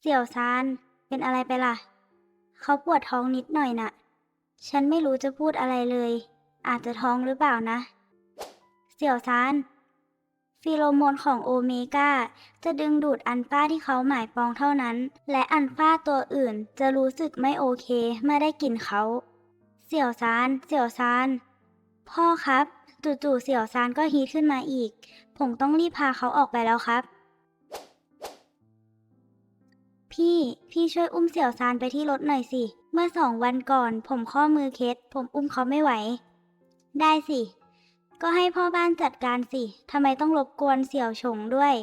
เสี่ยวซานเป็นอะไรไปล่ะ เขาปวดท้องนิดหน่อยน่ะ ฉันไม่รู้จะพูดอะไรเลย อาจจะท้องหรือเปล่านะ เสี่ยวซานฟีโรโมนของโอเมก้าจะดึงดูดอัลฟาที่เขาหมายปองเท่านั้น และอัลฟาตัวอื่นจะรู้สึกไม่โอเคเมื่อได้กลิ่นเขา เสี่ยวซาน เสี่ยวซาน พ่อครับ จู่ๆเสี่ยวซานก็ฮีทขึ้นมาอีก ผมต้องรีบพาเขาออกไปแล้วครับ พี่ พี่ช่วยอุ้มเสี่ยวซานไปที่รถหน่อยสิ เมื่อสองวันก่อน ผมข้อมือเคล็ดผมอุ้มเขาไม่ไหว ได้สิ ก็ให้พ่อบ้านจัดการสิ ทำไมต้องรบกวนเสี่ยวฉงด้วย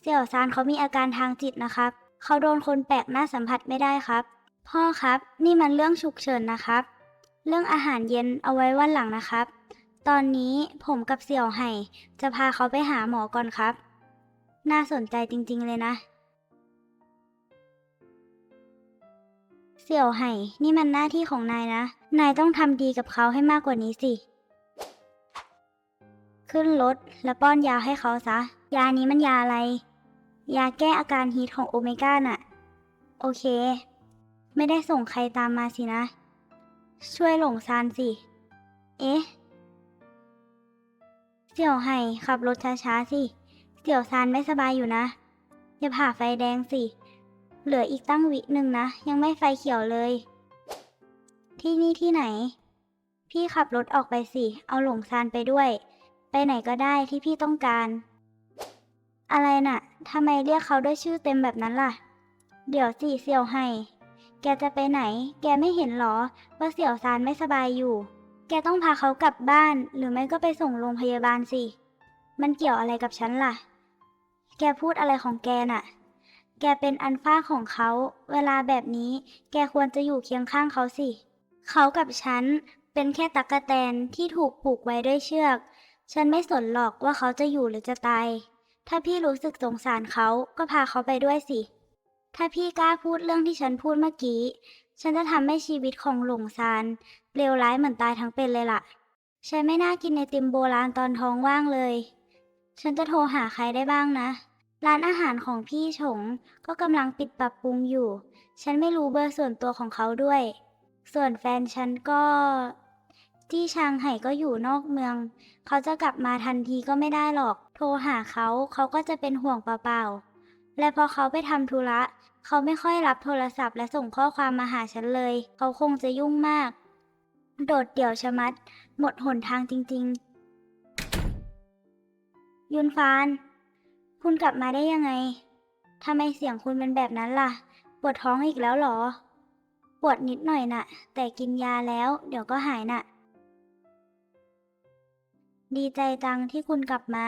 เสี่ยวซานเขามีอาการทางจิตนะครับ เขาโดนคนแปลกหน้าสัมผัสไม่ได้ครับ พ่อครับ นี่มันเรื่องฉุกเฉินนะครับ เรื่องอาหารเย็นเอาไว้วันหลังนะครับ ตอนนี้ผมกับเสี่ยวไห่จะพาเขาไปหาหมอก่อนครับ น่าสนใจจริง ๆ เลยนะ เสี่ยวไห่ นี่มันหน้าที่ของนายนะ นายต้องทำดีกับเขาให้มากกว่านี้สิ ขึ้นรถแล้วป้อนยาให้เขาซะ ยานี้มันยาอะไร ยาแก้อาการฮีทของโอเมก้าน่ะ โอเค ไม่ได้ส่งใครตามมาสินะ ช่วยหลงซานสิ เอ๊ะ เสี่ยวไห่ขับรถช้าๆสิ เสี่ยวซานไม่สบายอยู่นะ อย่าผ่าไฟแดงสิ เหลืออีกตั้งวิหนึ่งนะ ยังไม่ไฟเขียวเลย ที่นี่ที่ไหน พี่ขับรถออกไปสิ เอาหลงซานไปด้วย ไปไหนก็ได้ที่พี่ต้องการ อะไรน่ะทำไมเรียกเขาด้วยชื่อเต็มแบบนั้นล่ะ เดี๋ยวสิเสี่ยวไห่แกจะไปไหน แกไม่เห็นหรอ ว่าเสี่ยวซานไม่สบายอยู่ แกต้องพาเขากลับบ้าน หรือไม่ก็ไปส่งโรงพยาบาลสิ มันเกี่ยวอะไรกับฉันล่ะ แกพูดอะไรของแกน่ะ แกเป็นอันฟ้าของเขา เวลาแบบนี้ แกควรจะอยู่เคียงข้างเขาสิ เขากับฉันเป็นแค่ตั๊กะแตนที่ถูกผูกไว้ด้วยเชือก ฉันไม่สนหรอกว่าเขาจะอยู่หรือจะตาย ถ้าพี่รู้สึกสงสารเขาก็พาเขาไปด้วยสิ ถ้าพี่กล้าพูดเรื่องที่ฉันพูดเมื่อกี้ ฉันจะทำให้ชีวิตของหลงซานเลวร้ายเหมือนตายทั้งเป็นเลยล่ะ ฉันไม่น่ากินไอติมโบราณตอนท้องว่างเลย ฉันจะโทรหาใครได้บ้างนะ ร้านอาหารของพี่ฉงก็กำลังปิดปรับปรุงอยู่ ฉันไม่รู้เบอร์ส่วนตัวของเขาด้วย ส่วนแฟนฉันก็ ที่ชางไห่ก็อยู่นอกเมือง เขาจะกลับมาทันทีก็ไม่ได้หรอก โทรหาเขาเขาก็จะเป็นห่วงเปล่าๆ และพอเขาไปทำธุระ เขาไม่ค่อยรับโทรศัพท์และส่งข้อความมาหาฉันเลย เขาคงจะยุ่งมาก โดดเดี่ยวชะมัด หมดหนทางจริง ๆ ยุนฟาน คุณกลับมาได้ยังไง ทำไมเสียงคุณเป็นแบบนั้นล่ะ ปวดท้องอีกแล้วเหรอ ปวดนิดหน่อยน่ะ แต่กินยาแล้ว เดี๋ยวก็หายน่ะ ดีใจจังที่คุณกลับมา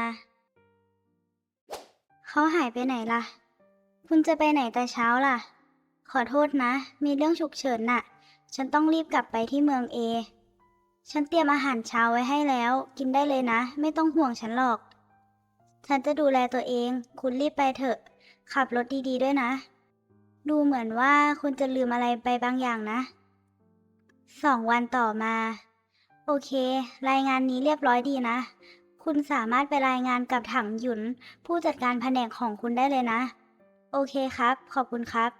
เขาหายไปไหนล่ะ คุณจะไปไหนแต่เช้าล่ะ ขอโทษนะ มีเรื่องฉุกเฉินน่ะ ฉันต้องรีบกลับไปที่เมืองเอ ฉันเตรียมอาหารเช้าไว้ให้แล้ว กินได้เลยนะ ไม่ต้องห่วงฉันหรอก ฉันจะดูแลตัวเอง คุณรีบไปเถอะ ขับรถดีๆด้วยนะ ดูเหมือนว่าคุณจะลืมอะไรไปบางอย่างนะ สองวันต่อมา โอเค รายงานนี้เรียบร้อยดีนะ คุณสามารถไปรายงานกับถังหยุน ผู้จัดการแผนกของคุณได้เลยนะ โอเคครับ ขอบคุณครับ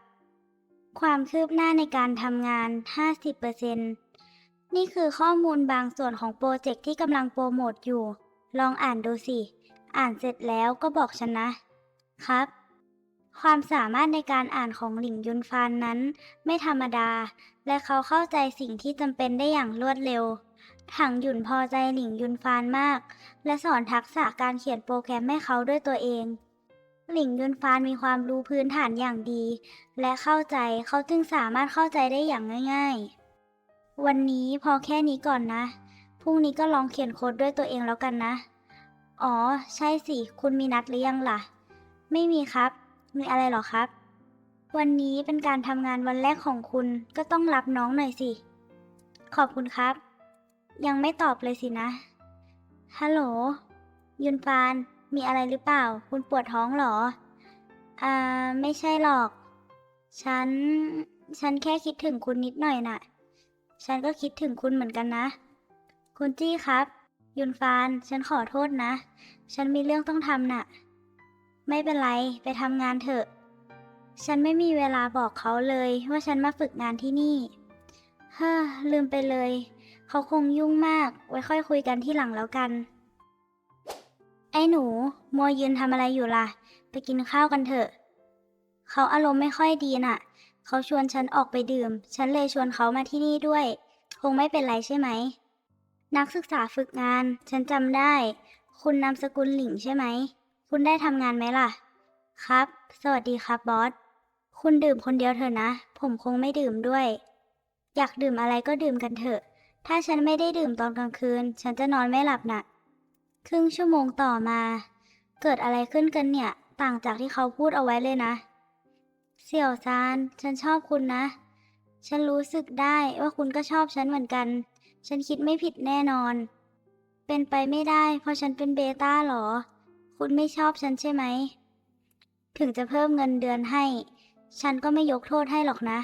ความคืบหน้าในการทำงาน 50%นี่คือข้อมูลบางส่วนของโปรเจกต์ที่กำลังโปรโมทอยู่ ลองอ่านดูสิ อ่านเสร็จแล้วก็บอกฉันนะ ครับ ความสามารถในการอ่านของหลิงยุนฟานนั้น ไม่ธรรมดา และเขาเข้าใจสิ่งที่จำเป็นได้อย่างรวดเร็ว ถังหยุนพอใจหลิงยุนฟานมาก และสอนทักษะการเขียนโปรแกรมให้เขาด้วยตัวเอง หลิงยุนฟานมีความรู้พื้นฐานอย่างดี และเข้าใจเขาจึงสามารถเข้าใจได้อย่างง่าย ๆ วันนี้พอแค่นี้ก่อนนะ พรุ่งนี้ก็ลองเขียนโค้ดด้วยตัวเองแล้วกันนะ อ๋อ ใช่สิ คุณมีนัดหรือยังล่ะ ไม่มีครับ มีอะไรหรอครับ วันนี้เป็นการทำงานวันแรกของคุณก็ต้องรับน้องหน่อยสิ ขอบคุณครับ ยังไม่ตอบเลยสินะ ฮัลโหล ยุนฟาน มีอะไรหรือเปล่า คุณปวดท้องเหรอ อ่า ไม่ใช่หรอก ฉัน ฉันแค่คิดถึงคุณนิดหน่อยน่ะ ฉันก็คิดถึงคุณเหมือนกันนะ คุณจี้ครับ ยุนฟาน ฉันขอโทษนะ ฉันมีเรื่องต้องทำน่ะ ไม่เป็นไรไปทำงานเถอะ ฉันไม่มีเวลาบอกเขาเลยว่าฉันมาฝึกงานที่นี่ เฮ้อ ลืมไปเลย เขาคงยุ่งมาก ไว้ค่อยคุยกันที่หลังแล้วกัน ไอ้หนู มัวยืนทำอะไรอยู่ล่ะ ไปกินข้าวกันเถอะ เขาอารมณ์ไม่ค่อยดีน่ะ เขาชวนฉันออกไปดื่ม ฉันเลยชวนเขามาที่นี่ด้วย คงไม่เป็นไรใช่ไหม นักศึกษาฝึกงาน ฉันจำได้ คุณนามสกุลหลิงใช่ไหม คุณได้ทำงานไหมล่ะ ครับ สวัสดีครับบอส คุณดื่มคนเดียวเถอะนะ ผมคงไม่ดื่มด้วย อยากดื่มอะไรก็ดื่มกันเถอะ ถ้าฉันไม่ได้ดื่มตอนกลางคืน ฉันจะนอนไม่หลับน่ะ ครึ่งชั่วโมงต่อมา เกิดอะไรขึ้นกันเนี่ย ต่างจากที่เขาพูดเอาไว้เลยนะ เสี่ยวซาน ฉันชอบคุณนะ ฉันรู้สึกได้ว่าคุณก็ชอบฉันเหมือนกัน ฉันคิดไม่ผิดแน่นอน เป็นไปไม่ได้ เพราะฉันเป็นเบต้าหรอ คุณไม่ชอบฉันใช่ไหม ถึงจะเพิ่มเงินเดือนให้ ฉันก็ไม่ยกโทษให้หรอกนะ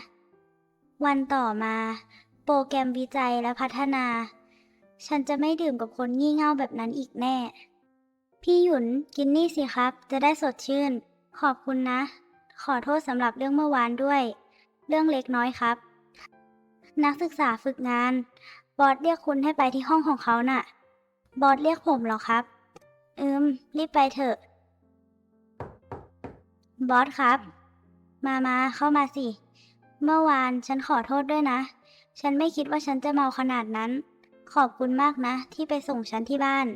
วันต่อมา โปรแกรมวิจัยและพัฒนา ฉันจะไม่ดื่มกับคนงี่เง่าแบบนั้นอีกแน่ พี่หยุนกินนี่สิครับ จะได้สดชื่น ขอบคุณนะ ขอโทษสำหรับเรื่องเมื่อวานด้วย เรื่องเล็กน้อยครับ นักศึกษาฝึกงาน บอสเรียกคุณให้ไปที่ห้องของเขาน่ะ บอสเรียกผมเหรอครับ อืม รีบไปเถอะ บอสครับ มามาเข้ามาสิ เมื่อวานฉันขอโทษด้วยนะ ฉันไม่คิดว่าฉันจะเมาขนาดนั้น ขอบคุณมากนะ ที่ไปส่งฉันที่บ้าน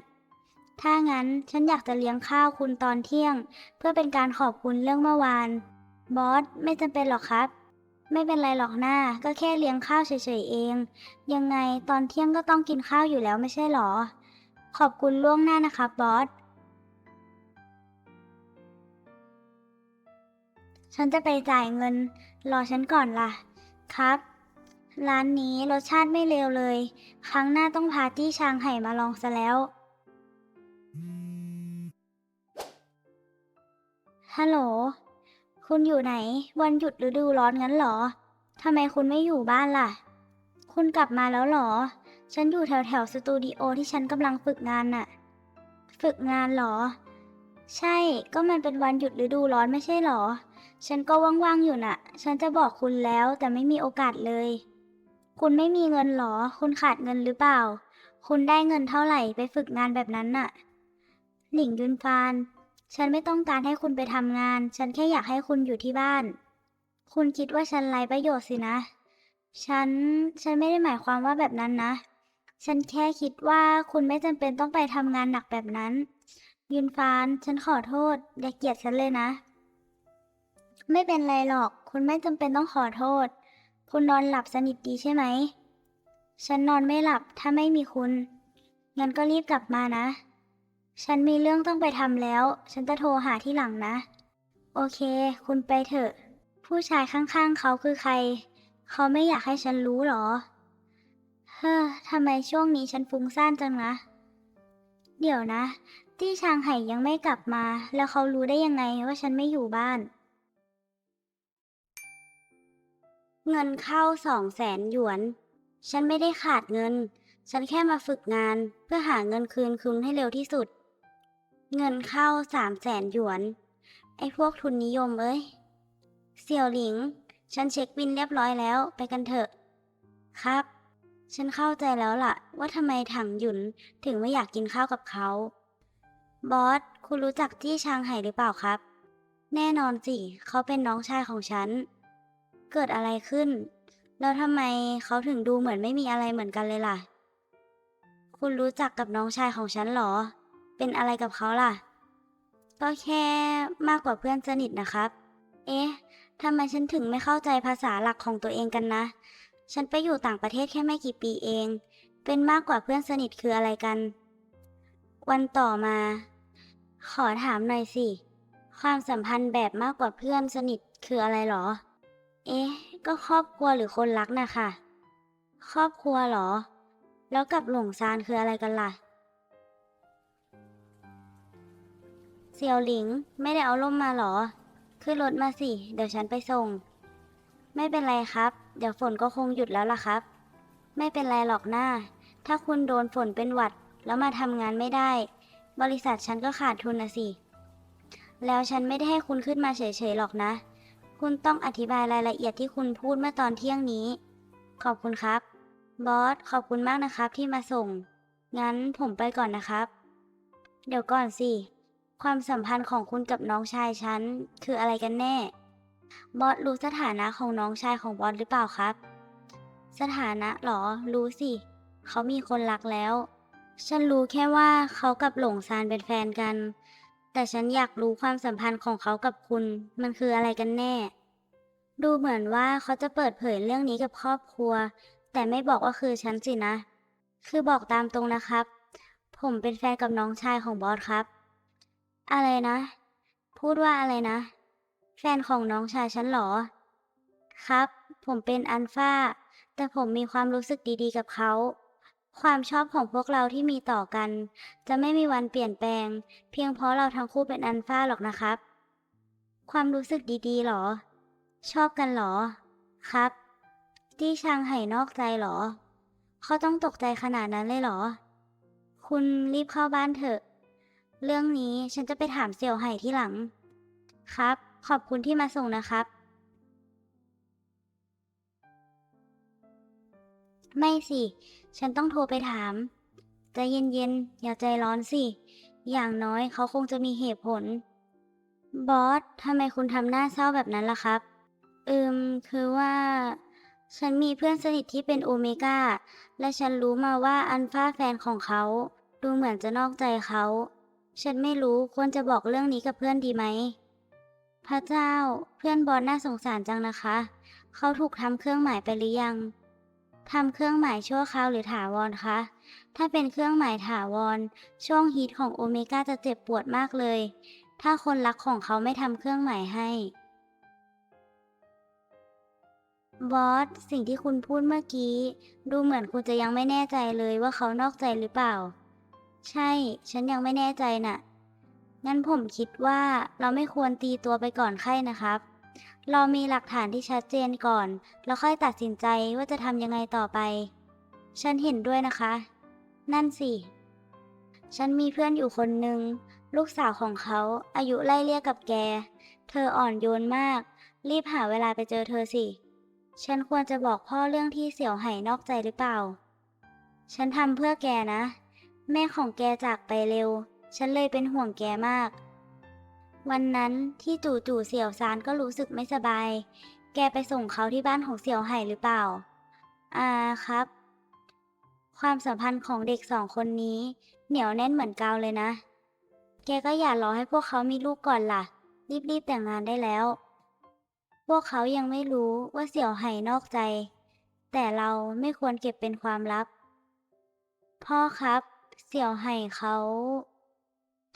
ถ้างั้นฉันอยากจะเลี้ยงข้าวคุณตอนเที่ยง เพื่อเป็นการขอบคุณเรื่องเมื่อวาน บอสไม่จำเป็นหรอกครับ ไม่เป็นไรหรอกหน้า ก็แค่เลี้ยงข้าวเฉยๆเอง ยังไงตอนเที่ยงก็ต้องกินข้าวอยู่แล้วไม่ใช่หรอ ขอบคุณล่วงหน้านะครับบอส ฉันจะไปจ่ายเงิน รอฉันก่อนล่ะ ครับ ร้านนี้รสชาติไม่เลวเลย ครั้งหน้าต้องพาตี้ชางไห่มาลองซะแล้ว ฮัลโหล คุณอยู่ไหน วันหยุดฤดูร้อนงั้นเหรอ ทำไมคุณไม่อยู่บ้านล่ะ คุณกลับมาแล้วเหรอ ฉันอยู่แถวแถวสตูดิโอที่ฉันกำลังฝึกงานน่ะ ฝึกงานเหรอ ใช่ ก็มันเป็นวันหยุดฤดูร้อนไม่ใช่เหรอ ฉันก็ว่างๆอยู่น่ะ ฉันจะบอกคุณแล้วแต่ไม่มีโอกาสเลย คุณไม่มีเงินเหรอ คุณขาดเงินหรือเปล่า คุณได้เงินเท่าไหร่ไปฝึกงานแบบนั้นน่ะ หลิงยุนฟาน ฉันไม่ต้องการให้คุณไปทำงาน ฉันแค่อยากให้คุณอยู่ที่บ้าน คุณคิดว่าฉันไร้ประโยชน์สินะ ฉัน ฉันไม่ได้หมายความว่าแบบนั้นนะ ฉันแค่คิดว่าคุณไม่จำเป็นต้องไปทำงานหนักแบบนั้น ยุนฟาน ฉันขอโทษ อย่าเกลียดฉันเลยนะ ไม่เป็นไรหรอก คุณไม่จำเป็นต้องขอโทษ คุณนอนหลับสนิทดีใช่ไหม ฉันนอนไม่หลับถ้าไม่มีคุณ งั้นก็รีบกลับมานะ ฉันมีเรื่องต้องไปทำแล้ว ฉันจะโทรหาที่หลังนะ โอเค คุณไปเถอะ ผู้ชายข้างๆ เขาคือใคร เขาไม่อยากให้ฉันรู้หรอ เฮ้อทำไมช่วงนี้ฉันฟุ้งซ่านจังนะ เดี๋ยวนะ ที่ชางไห่ยังไม่กลับมา แล้วเขารู้ได้ยังไงว่าฉันไม่อยู่บ้าน เงินเข้าสองแสนหยวน ฉันไม่ได้ขาดเงิน ฉันแค่มาฝึกงานเพื่อหาเงินคืนคุณให้เร็วที่สุด เงินเข้าสามแสนหยวน ไอ้พวกทุนนิยมเอ้ย เสี่ยวหลิง ฉันเช็คบินเรียบร้อยแล้วไปกันเถอะ ครับ ฉันเข้าใจแล้วล่ะ ว่าทำไมถังหยุนถึงไม่อยากกินข้าวกับเขา บอส คุณรู้จักจี้ชางไห่หรือเปล่าครับ แน่นอนสิ เขาเป็นน้องชายของฉัน เกิดอะไรขึ้น แล้วทำไมเขาถึงดูเหมือนไม่มีอะไรเหมือนกันเลยล่ะ คุณรู้จักกับน้องชายของฉันหรอ เป็นอะไรกับเขาล่ะ ก็แค่มากกว่าเพื่อนสนิทนะครับ เอ๊ะทำไมฉันถึงไม่เข้าใจภาษาหลักของตัวเองกันนะ ฉันไปอยู่ต่างประเทศแค่ไม่กี่ปีเอง เป็นมากกว่าเพื่อนสนิทคืออะไรกัน วันต่อมา ขอถามหน่อยสิ ความสัมพันธ์แบบมากกว่าเพื่อนสนิทคืออะไรหรอ เอ๊ะ ก็ครอบครัวหรือคนรักนะค่ะครอบครัวหรอ แล้วกับหลงซานคืออะไรกันล่ะ เสี่ยวหลิง ไม่ได้เอาล่มมาหรอ ขึ้นรถมาสิ เดี๋ยวฉันไปส่ง ไม่เป็นไรครับ เดี๋ยวฝนก็คงหยุดแล้วล่ะครับ ไม่เป็นไรหรอกหน้า ถ้าคุณโดนฝนเป็นหวัด แล้วมาทำงานไม่ได้ บริษัทฉันก็ขาดทุนนะสิ แล้วฉันไม่ได้ให้คุณขึ้นมาเฉยๆหรอกนะ คุณต้องอธิบายรายละเอียดที่คุณพูดเมื่อตอนเที่ยงนี้ ขอบคุณครับ บอส ขอบคุณมากนะครับที่มาส่ง งั้นผมไปก่อนนะครับ เดี๋ยวก่อนสิ ความสัมพันธ์ของคุณกับน้องชายฉันคืออะไรกันแน่ บอสรู้สถานะของน้องชายของบอสหรือเปล่าครับ สถานะหรอ รู้สิ เขามีคนรักแล้ว ฉันรู้แค่ว่าเขากับหลงซานเป็นแฟนกัน แต่ฉันอยากรู้ความสัมพันธ์ของเขากับคุณ มันคืออะไรกันแน่ ดูเหมือนว่าเขาจะเปิดเผยเรื่องนี้กับครอบครัว แต่ไม่บอกว่าคือฉันสินะ คือบอกตามตรงนะครับ ผมเป็นแฟนกับน้องชายของบอสครับ อะไรนะ พูดว่าอะไรนะ แฟนของน้องชายฉันเหรอ ครับ ผมเป็นอัลฟาแต่ผมมีความรู้สึกดีๆกับเขา ความชอบของพวกเราที่มีต่อกัน จะไม่มีวันเปลี่ยนแปลง เพียงเพราะเราทั้งคู่เป็นอัลฟาหรอกนะครับ ความรู้สึกดีๆหรอ ชอบกันหรอ ครับที่ชางไห่นอกใจหรอ เขาต้องตกใจขนาดนั้นเลยหรอ คุณรีบเข้าบ้านเถอะ เรื่องนี้ฉันจะไปถามเสี่ยวไห่ที่หลัง ครับ ขอบคุณที่มาส่งนะครับ ไม่สิ ฉันต้องโทรไปถามใจเย็นๆ อย่าใจร้อนสิ อย่างน้อยเขาคงจะมีเหตุผล บอสทำไมคุณทำหน้าเศร้าแบบนั้นล่ะครับอืมคือว่า ฉันมีเพื่อนสนิทที่เป็นโอเมก้า และฉันรู้มาว่าอัลฟาแฟนของเขา ดูเหมือนจะนอกใจเขา ฉันไม่รู้ควรจะบอกเรื่องนี้กับเพื่อนดีไหม พระเจ้า เพื่อนบอสน่าสงสารจังนะคะ เขาถูกทำเครื่องหมายไปหรือยังทำเครื่องหมายชั่วคราวหรือถาวรคะ ถ้าเป็นเครื่องหมายถาวร ช่วงฮีทของโอเมก้าจะเจ็บปวดมากเลย ถ้าคนรักของเขาไม่ทำเครื่องหมายให้ บอส สิ่งที่คุณพูดเมื่อกี้ ดูเหมือนคุณจะยังไม่แน่ใจเลยว่าเขานอกใจหรือเปล่า ใช่ ฉันยังไม่แน่ใจน่ะ งั้นผมคิดว่าเราไม่ควรตีตัวไปก่อนไข้นะครับ เรามีหลักฐานที่ชัดเจนก่อน แล้วค่อยตัดสินใจว่าจะทำยังไงต่อไป ฉันเห็นด้วยนะคะ นั่นสิ ฉันมีเพื่อนอยู่คนหนึ่ง ลูกสาวของเขาอายุไล่เลี่ยกับแก เธออ่อนโยนมาก รีบหาเวลาไปเจอเธอสิ ฉันควรจะบอกพ่อเรื่องที่เสี่ยวไห่นอกใจหรือเปล่า ฉันทำเพื่อแกนะ แม่ของแกจากไปเร็ว ฉันเลยเป็นห่วงแกมาก วันนั้นที่จู่ๆเสี่ยวซานก็รู้สึกไม่สบาย แกไปส่งเขาที่บ้านของเสี่ยวไห่หรือเปล่า อ่าครับ ความสัมพันธ์ของเด็กสองคนนี้ เหนียวแน่นเหมือนกาวเลยนะ แกก็อย่ารอให้พวกเขามีลูกก่อนล่ะ รีบๆแต่งงานได้แล้ว พวกเขายังไม่รู้ว่าเสี่ยวไห่นอกใจ แต่เราไม่ควรเก็บเป็นความลับ พ่อครับ เสี่ยวไห่เขา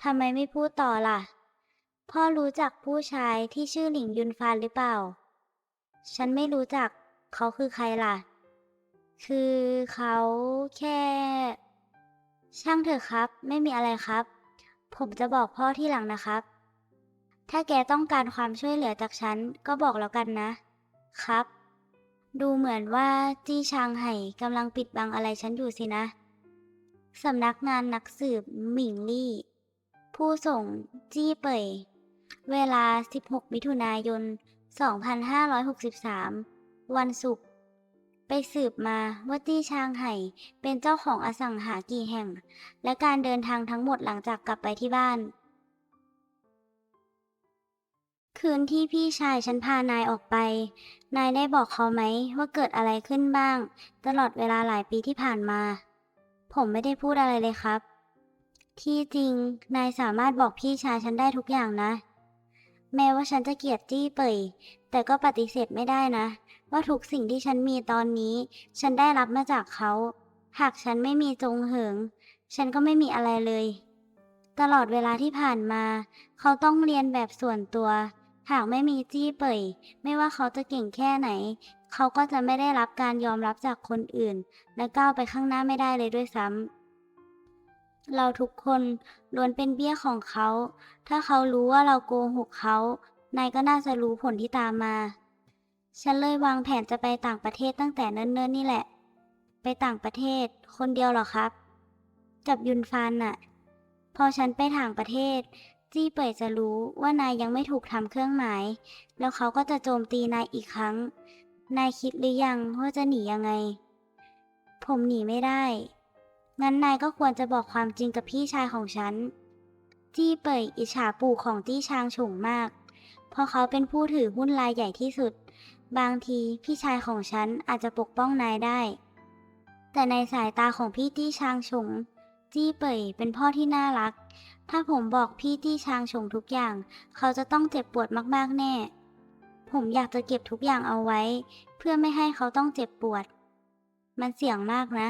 ทำไมไม่พูดต่อล่ะ พ่อรู้จักผู้ชายที่ชื่อหลิงยุนฟานหรือเปล่า ฉันไม่รู้จักเขาคือใครล่ะ คือเขาแค่ ช่างเถอะครับ ไม่มีอะไรครับ ผมจะบอกพ่อที่หลังนะครับ ถ้าแกต้องการความช่วยเหลือจากฉันก็บอกแล้วกันนะ ครับ ดูเหมือนว่าจี้ชางไห่กำลังปิดบังอะไรฉันอยู่สินะ สำนักงานนักสืบหมิงลี่ ผู้ส่งจี้เป่ย เวลา 16 มิถุนายน 2563 วันศุกร์ ไปสืบมาว่าจี้ชางไห่เป็นเจ้าของอสังหากี่แห่ง และการเดินทางทั้งหมดหลังจากกลับไปที่บ้าน คืนที่พี่ชายฉันพานายออกไป นายได้บอกเขาไหมว่าเกิดอะไรขึ้นบ้าง ตลอดเวลาหลายปีที่ผ่านมา ผมไม่ได้พูดอะไรเลยครับ ที่จริงนายสามารถบอกพี่ชายฉันได้ทุกอย่างนะ แม้ว่าฉันจะเกลียดจี้เปยแต่ก็ปฏิเสธไม่ได้นะ ว่าทุกสิ่งที่ฉันมีตอนนี้ ฉันได้รับมาจากเขา หากฉันไม่มีจงเหิง ฉันก็ไม่มีอะไรเลย ตลอดเวลาที่ผ่านมา เขาต้องเรียนแบบส่วนตัว หากไม่มีจี้เปยไม่ว่าเขาจะเก่งแค่ไหน เขาก็จะไม่ได้รับการยอมรับจากคนอื่น และก้าวไปข้างหน้าไม่ได้เลยด้วยซ้ำเราทุกคนล้วนเป็นเบี้ยของเขา ถ้าเขารู้ว่าเราโกหกเขานายก็น่าจะรู้ผลที่ตามมา ฉันเลยวางแผนจะไปต่างประเทศตั้งแต่เนิ่นๆนี่แหละ ไปต่างประเทศ คนเดียวหรอครับ กับยุนฟานน่ะ พอฉันไปต่างประเทศ จี้เป่ยจะรู้ว่านายยังไม่ถูกทำเครื่องหมาย แล้วเขาก็จะโจมตีนายอีกครั้ง นายคิดหรือยังว่าจะหนียังไง ผมหนีไม่ได้ งั้นนายก็ควรจะบอกความจริงกับพี่ชายของฉัน จี้เป่ยอิจฉาปู่ของจี้ชางฉงมาก เพราะเขาเป็นผู้ถือหุ้นรายใหญ่ที่สุด บางทีพี่ชายของฉันอาจจะปกป้องนายได้ แต่ในสายตาของพี่จี้ชางฉงจี้เป่ยเป็นพ่อที่น่ารัก ถ้าผมบอกพี่จี้ชางฉงทุกอย่าง เขาจะต้องเจ็บปวดมากๆแน่ ผมอยากจะเก็บทุกอย่างเอาไว้ เพื่อไม่ให้เขาต้องเจ็บปวด มันเสี่ยงมากนะ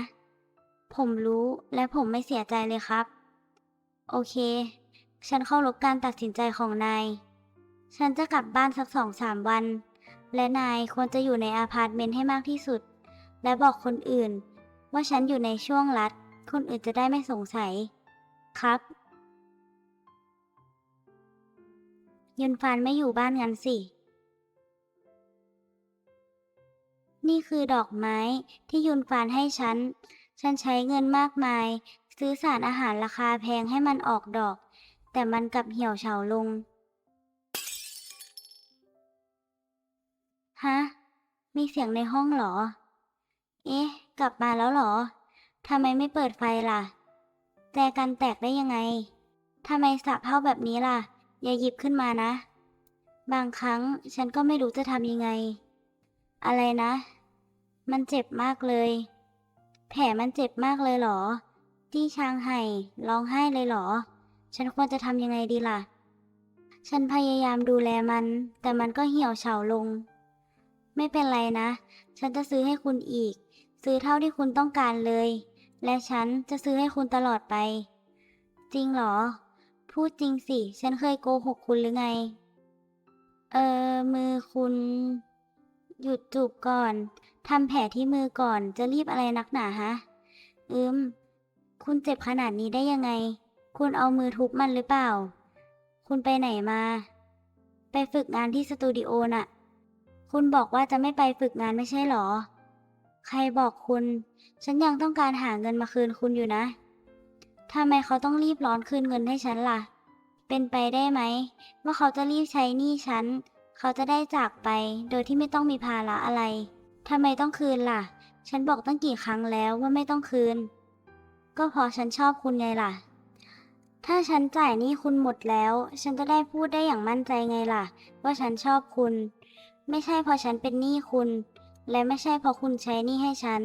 ผมรู้และผมไม่เสียใจเลยครับ โอเค ฉันเคารพการตัดสินใจของนาย ฉันจะกลับบ้านสักสองสามวัน และนายควรจะอยู่ในอาพาร์ตเมนต์ให้มากที่สุด และบอกคนอื่น ว่าฉันอยู่ในช่วงรัด คนอื่นจะได้ไม่สงสัย ครับยุนฟานไม่อยู่บ้านงั้นสิ นี่คือดอกไม้ที่ยุนฟานให้ฉัน ฉันใช้เงินมากมาย ซื้อสารอาหารราคาแพงให้มันออกดอก แต่มันกลับเหี่ยวเฉาลง ฮะ มีเสียงในห้องเหรอ เอ๊ะ กลับมาแล้วเหรอ ทำไมไม่เปิดไฟล่ะ แจกันแตกได้ยังไง ทำไมสะเพร่าแบบนี้ล่ะ อย่าหยิบขึ้นมานะ บางครั้งฉันก็ไม่รู้จะทำยังไง อะไรนะ มันเจ็บมากเลย แผลมันเจ็บมากเลยเหรอ ที่ชางไห่ร้องไห้เลยเหรอ ฉันควรจะทำยังไงดีล่ะ ฉันพยายามดูแลมัน แต่มันก็เหี่ยวเฉาลง ไม่เป็นไรนะ ฉันจะซื้อให้คุณอีก ซื้อเท่าที่คุณต้องการเลย และฉันจะซื้อให้คุณตลอดไป จริงเหรอ พูดจริงสิ ฉันเคยโกหกคุณหรือไง เออ มือคุณ หยุดจูบก่อน ทำแผลที่มือก่อน จะรีบอะไรนักหนาฮะ อืม คุณเจ็บขนาดนี้ได้ยังไง คุณเอามือทุบมันหรือเปล่า คุณไปไหนมา ไปฝึกงานที่สตูดิโอน่ะ คุณบอกว่าจะไม่ไปฝึกงานไม่ใช่หรอ ใครบอกคุณ ฉันยังต้องการหาเงินมาคืนคุณอยู่นะ ทำไมเขาต้องรีบร้อนคืนเงินให้ฉันล่ะ เป็นไปได้ไหมว่าเขาจะรีบใช้หนี้ฉัน เขาจะได้จากไปโดยที่ไม่ต้องมีภาระอะไรทำไมต้องคืนล่ะ ฉันบอกตั้งกี่ครั้งแล้วว่าไม่ต้องคืน ก็เพราะฉันชอบคุณไงล่ะ ถ้าฉันจ่ายหนี้คุณหมดแล้ว ฉันจะได้พูดได้อย่างมั่นใจไงล่ะ ว่าฉันชอบคุณ ไม่ใช่เพราะฉันเป็นหนี้คุณ และไม่ใช่เพราะคุณใช้หนี้ให้ฉัน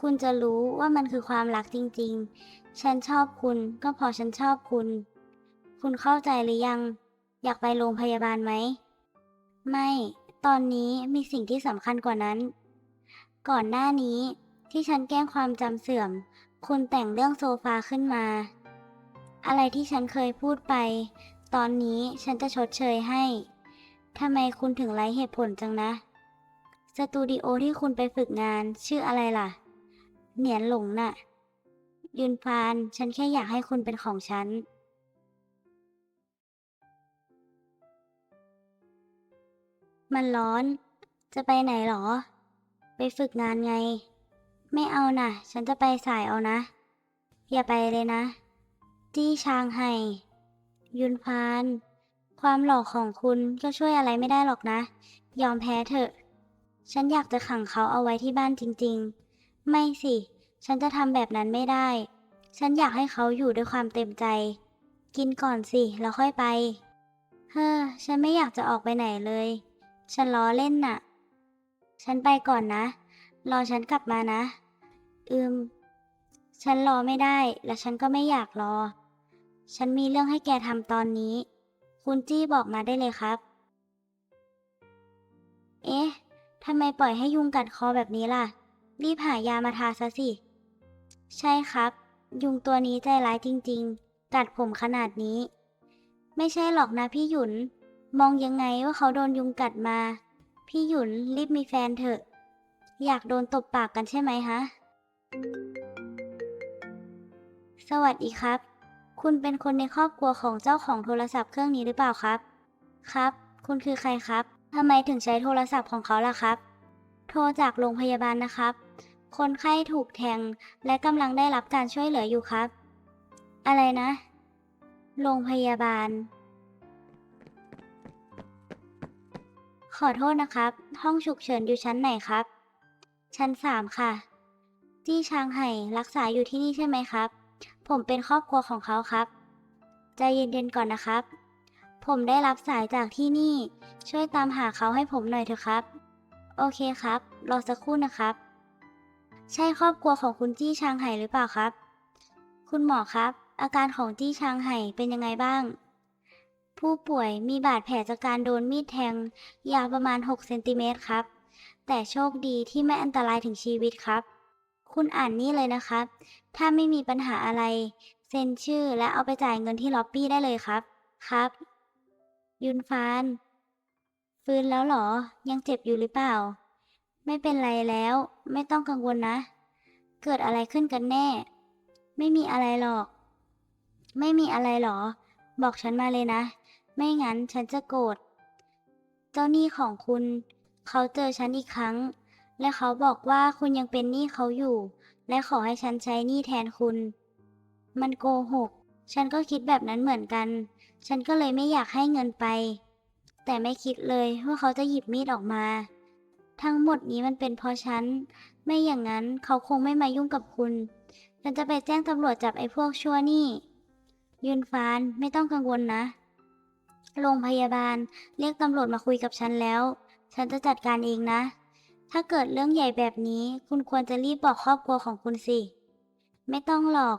คุณจะรู้ว่ามันคือความรักจริง ๆ ฉันชอบคุณก็เพราะฉันชอบคุณ คุณเข้าใจหรือยัง อยากไปโรงพยาบาลไหม ไม่ ตอนนี้มีสิ่งที่สำคัญกว่านั้น ก่อนหน้านี้ที่ฉันแกล้งความจำเสื่อม คุณแต่งเรื่องโซฟาขึ้นมา อะไรที่ฉันเคยพูดไป ตอนนี้ฉันจะชดเชยให้ทำไมคุณถึงไร้เหตุผลจังนะ สตูดิโอที่คุณไปฝึกงานชื่ออะไรล่ะ เหนียนหลงน่ะ ยุนฟาน ฉันแค่อยากให้คุณเป็นของฉัน มันร้อน จะไปไหนหรอ ไปฝึกงานไง ไม่เอาน่ะ ฉันจะไปสายเอานะ อย่าไปเลยนะ จี้ชางไห่ยุนฟาน ความหลอกของคุณก็ช่วยอะไรไม่ได้หรอกนะ ยอมแพ้เถอะ ฉันอยากจะขังเขาเอาไว้ที่บ้านจริง ๆ ไม่สิ ฉันจะทำแบบนั้นไม่ได้ ฉันอยากให้เขาอยู่ด้วยความเต็มใจ กินก่อนสิ แล้วค่อยไป เฮ้อ ฉันไม่อยากจะออกไปไหนเลย ฉันล้อเล่นน่ะ ฉันไปก่อนนะ รอฉันกลับมานะ อืม ฉันรอไม่ได้ และฉันก็ไม่อยากรอ ฉันมีเรื่องให้แกทำตอนนี้ คุณจี้บอกมาได้เลยครับ เอ๊ะทำไมปล่อยให้ยุงกัดคอแบบนี้ล่ะ รีบหายามาทาซะสิ ใช่ครับ ยุงตัวนี้ใจร้ายจริง ๆ กัดผมขนาดนี้ ไม่ใช่หรอกนะพี่หยุน มองยังไงว่าเขาโดนยุงกัดมา พี่หยุนรีบมีแฟนเถอะ อยากโดนตบปากกันใช่ไหมฮะ สวัสดีครับ คุณเป็นคนในครอบครัวของเจ้าของโทรศัพท์เครื่องนี้หรือเปล่าครับ ครับ คุณคือใครครับทำไมถึงใช้โทรศัพท์ของเขาล่ะครับ โทรจากโรงพยาบาลนะครับ คนไข้ถูกแทงและกำลังได้รับการช่วยเหลืออยู่ครับ อะไรนะ โรงพยาบาล ขอโทษนะครับ ห้องฉุกเฉินอยู่ชั้นไหนครับ ชั้นสามค่ะ จี้ชางไห่รักษาอยู่ที่นี่ใช่ไหมครับ ผมเป็นครอบครัวของเขาครับ ใจเย็นๆก่อนนะครับ ผมได้รับสายจากที่นี่ ช่วยตามหาเขาให้ผมหน่อยเถอะครับ โอเคครับ รอสักครู่นะครับ ใช่ครอบครัวของคุณจี้ชางไห่หรือเปล่าครับ คุณหมอครับ อาการของจี้ชางไห่เป็นยังไงบ้าง ผู้ป่วยมีบาดแผลจากการโดนมีดแทง ยาวประมาณ 6 เซนติเมตรครับ แต่โชคดีที่ไม่อันตรายถึงชีวิตครับ คุณอ่านนี่เลยนะครับ ถ้าไม่มีปัญหาอะไร เซ็นชื่อและเอาไปจ่ายเงินที่ล็อบบี้ได้เลยครับ ครับ ยุนฟาน ฟื้นแล้วเหรอ ยังเจ็บอยู่หรือเปล่า ไม่เป็นไรแล้ว ไม่ต้องกังวลนะ เกิดอะไรขึ้นกันแน่ ไม่มีอะไรหรอก ไม่มีอะไรหรอ บอกฉันมาเลยนะ ไม่งั้นฉันจะโกรธ เจ้าหนี้ของคุณ เขาเจอฉันอีกครั้ง และเขาบอกว่าคุณยังเป็นหนี้เขาอยู่ และขอให้ฉันใช้หนี้แทนคุณ มันโกหก ฉันก็คิดแบบนั้นเหมือนกัน ฉันก็เลยไม่อยากให้เงินไป แต่ไม่คิดเลยว่าเขาจะหยิบมีดออกมา ทั้งหมดนี้มันเป็นเพราะฉัน ไม่อย่างนั้นเขาคงไม่มายุ่งกับคุณ ฉันจะไปแจ้งตำรวจจับไอ้พวกชั่วนี่ ยุนฟานไม่ต้องกังวลนะ โรงพยาบาล เรียกตำรวจมาคุยกับฉันแล้ว ฉันจะจัดการเองนะ ถ้าเกิดเรื่องใหญ่แบบนี้ คุณควรจะรีบบอกครอบครัวของคุณสิ ไม่ต้องหรอก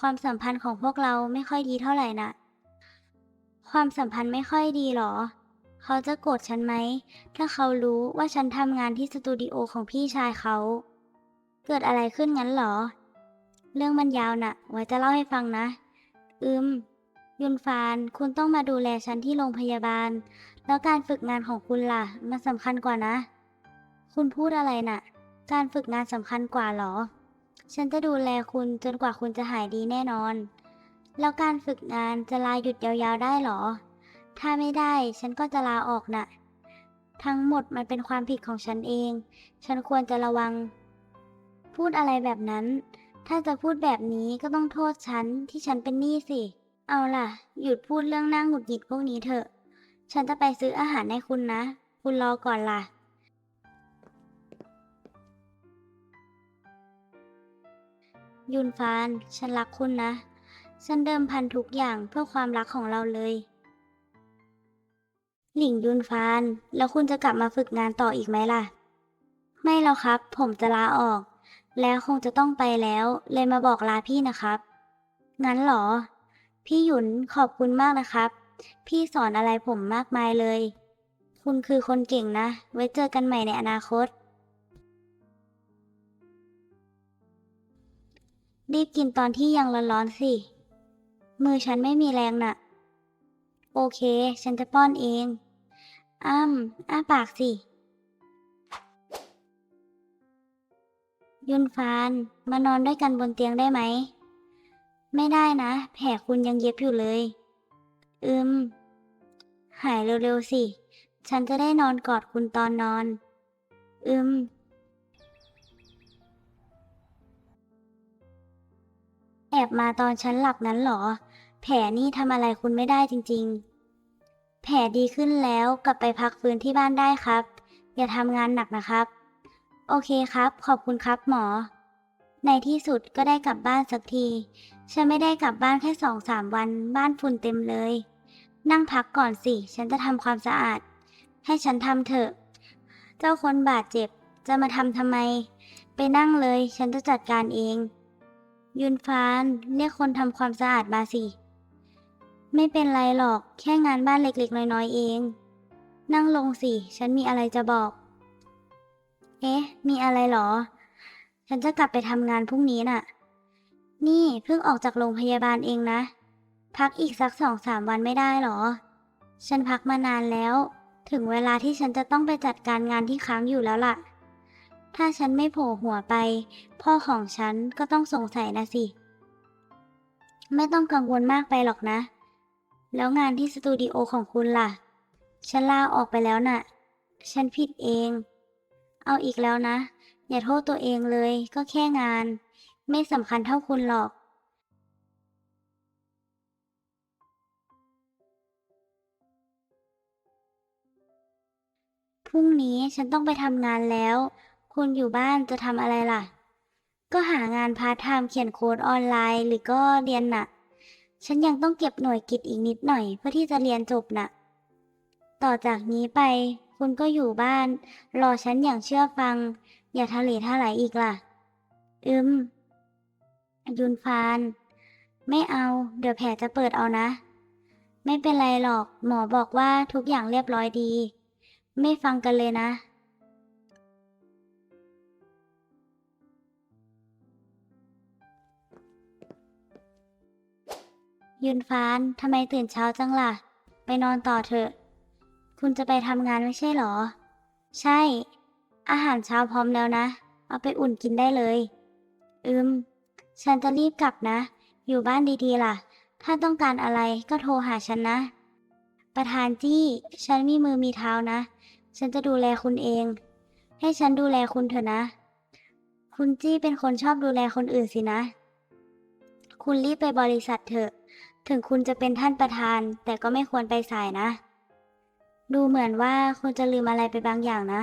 ความสัมพันธ์ของพวกเราไม่ค่อยดีเท่าไหร่นะ ความสัมพันธ์ไม่ค่อยดีหรอ เขาจะโกรธฉันไหม ถ้าเขารู้ว่าฉันทำงานที่สตูดิโอของพี่ชายเขา เกิดอะไรขึ้นงั้นหรอ เรื่องมันยาวน่ะ ไว้จะเล่าให้ฟังนะ อืม ยุนฟาน คุณต้องมาดูแลฉันที่โรงพยาบาล แล้วการฝึกงานของคุณล่ะ มันสำคัญกว่านะ คุณพูดอะไรน่ะ การฝึกงานสำคัญกว่าหรอ ฉันจะดูแลคุณจนกว่าคุณจะหายดีแน่นอน แล้วการฝึกงานจะลาหยุดยาวๆได้หรอ ถ้าไม่ได้ฉันก็จะลาออกน่ะ ทั้งหมดมันเป็นความผิดของฉันเอง ฉันควรจะระวัง พูดอะไรแบบนั้น ถ้าจะพูดแบบนี้ก็ต้องโทษฉันที่ฉันเป็นหนี้สิ เอาล่ะ หยุดพูดเรื่องนั่งหงุดหงิดพวกนี้เถอะ ฉันจะไปซื้ออาหารให้คุณนะ คุณรอก่อนล่ะ ยุนฟาน ฉันรักคุณนะ ฉันเดิมพันทุกอย่างเพื่อความรักของเราเลย หลิงยุนฟาน แล้วคุณจะกลับมาฝึกงานต่ออีกไหมล่ะ ไม่แล้วครับ ผมจะลาออก แล้วคงจะต้องไปแล้ว เลยมาบอกลาพี่นะครับ งั้นเหรอ พี่หยุนขอบคุณมากนะครับ พี่สอนอะไรผมมากมายเลย คุณคือคนเก่งนะ ไว้เจอกันใหม่ในอนาคต รีบกินตอนที่ยังร้อนๆสิ มือฉันไม่มีแรงน่ะ โอเค ฉันจะป้อนเอง อ้ำอ้าปากสิ ยุนฟาน มานอนด้วยกันบนเตียงได้ไหม ไม่ได้นะ แผลคุณยังเย็บอยู่เลย อืม หายเร็วๆสิ ฉันจะได้นอนกอดคุณตอนนอน อืม แอบมาตอนฉันหลับนั้นเหรอ แผลนี่ทำอะไรคุณไม่ได้จริงๆ แผลดีขึ้นแล้วกลับไปพักฟื้นที่บ้านได้ครับ อย่าทำงานหนักนะครับ โอเคครับ ขอบคุณครับหมอ ในที่สุดก็ได้กลับบ้านสักที ฉันไม่ได้กลับบ้านแค่สองสามวัน บ้านฝุ่นเต็มเลย นั่งพักก่อนสิ ฉันจะทำความสะอาด ให้ฉันทำเถอะ เจ้าคนบาดเจ็บ จะมาทำทำไม ไปนั่งเลย ฉันจะจัดการเอง ยุนฟานเรียกคนทำความสะอาดมาสิ ไม่เป็นไรหรอก แค่งานบ้านเล็กๆ น้อยๆ เอง นั่งลงสิ ฉันมีอะไรจะบอก เอ๊ะ มีอะไรหรอ ฉันจะกลับไปทำงานพรุ่งนี้น่ะ นี่เพิ่งออกจากโรงพยาบาลเองนะ พักอีกสักสองสามวันไม่ได้หรอ ฉันพักมานานแล้ว ถึงเวลาที่ฉันจะต้องไปจัดการงานที่ค้างอยู่แล้วล่ะ ถ้าฉันไม่โผล่หัวไป พ่อของฉันก็ต้องสงสัยนะสิ ไม่ต้องกังวลมากไปหรอกนะ แล้วงานที่สตูดิโอของคุณล่ะ ฉันลาออกไปแล้วน่ะ ฉันผิดเอง เอาอีกแล้วนะ อย่าโทษตัวเองเลย ก็แค่งาน ไม่สำคัญเท่าคุณหรอก พรุ่งนี้ฉันต้องไปทำงานแล้ว คุณอยู่บ้านจะทำอะไรล่ะ ก็หางานพาร์ทไทม์เขียนโค้ดออนไลน์ หรือก็เรียนน่ะ ฉันยังต้องเก็บหน่วยกิจอีกนิดหน่อย เพื่อที่จะเรียนจบน่ะ ต่อจากนี้ไป คุณก็อยู่บ้าน รอฉันอย่างเชื่อฟัง อย่าทะเลทลายอีกล่ะอึมยุนฟาน ไม่เอา เดี๋ยวแผลจะเปิดเอานะ ไม่เป็นไรหรอก หมอบอกว่าทุกอย่างเรียบร้อยดี ไม่ฟังกันเลยนะ ยุนฟานทำไมตื่นเช้าจังล่ะ ไปนอนต่อเถอะ คุณจะไปทำงานไม่ใช่หรอ ใช่ อาหารเช้าพร้อมแล้วนะ เอาไปอุ่นกินได้เลย อืม ฉันจะรีบกลับนะ อยู่บ้านดีๆล่ะ ถ้าต้องการอะไรก็โทรหาฉันนะ ประธานจี้ ฉันมีมือมีเท้านะ ฉันจะดูแลคุณเอง ให้ฉันดูแลคุณเถอะนะ คุณจี้เป็นคนชอบดูแลคนอื่นสินะ คุณรีบไปบริษัทเถอะ ถึงคุณจะเป็นท่านประธาน แต่ก็ไม่ควรไปสายนะ ดูเหมือนว่าคุณจะลืมอะไรไปบางอย่างนะ